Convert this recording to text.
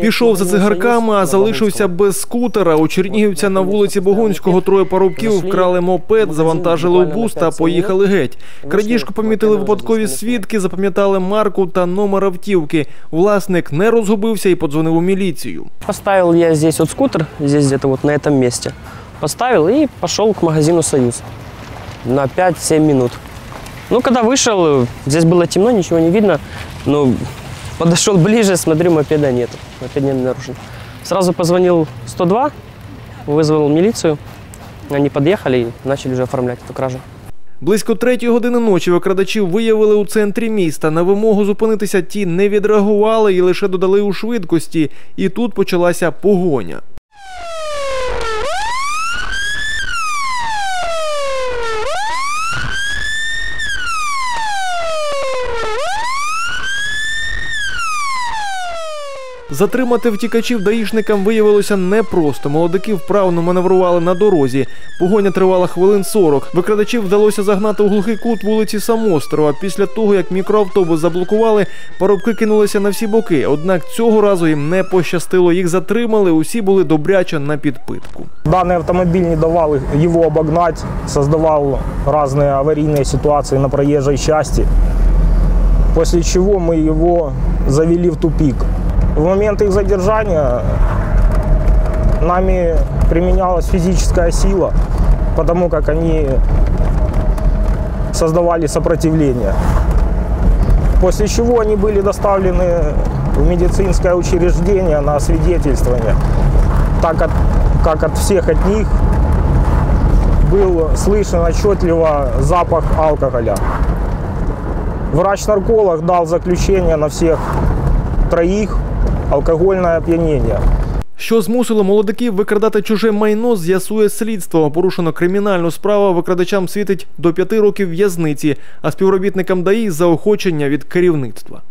Пішов за цигарками, а залишився без скутера. У Чернігівця на вулиці Богунського троє парубків вкрали мопед, завантажили у бус та поїхали геть. Крадіжку помітили випадкові свідки, запам'ятали марку та номер автівки. Власник не розгубився і подзвонив у міліцію. Поставил я здесь вот скутер, здесь где-то вот на этом месте. Поставил и пошел к магазину «Союз» на 5-7 минут. Ну, когда вышел, здесь было темно, ничего не видно. Ну, подошел ближе, смотрю, мопеда нет. Мопед не нарушен. Сразу позвонил 102, вызвал милицию. Они подъехали и начали уже оформлять эту кражу. Близько третьої години ночі викрадачів виявили у центрі міста. На вимогу зупинитися ті не відреагували і лише додали у швидкості. І тут почалася погоня. Затримати втікачів даїшникам виявилося непросто. Молодики вправно маневрували на дорозі. Погоня тривала хвилин 40. Викрадачів вдалося загнати у глухий кут вулиці Самострова. Після того, як мікроавтобус заблокували, парубки кинулися на всі боки. Однак цього разу їм не пощастило. Їх затримали. Усі були добряче на підпитку. Данный автомобиль не давал его обогнать, создавал разные аварийные ситуации на проезжей части, после чего мы его завели в тупик. В момент их задержания нами применялась физическая сила, потому как они создавали сопротивление. После чего они были доставлены в медицинское учреждение на освидетельствование, так как, как от всех от них был слышен отчетливо запах алкоголя. Врач-нарколог дал заключение на всех троих алкогольное оп'яніння. Що змусило молодиків викрадати чуже майно, з'ясує слідство. Порушено кримінальну справу. Викрадачам світить до п'яти років в'язниці, а співробітникам ДАІ заохочення від керівництва.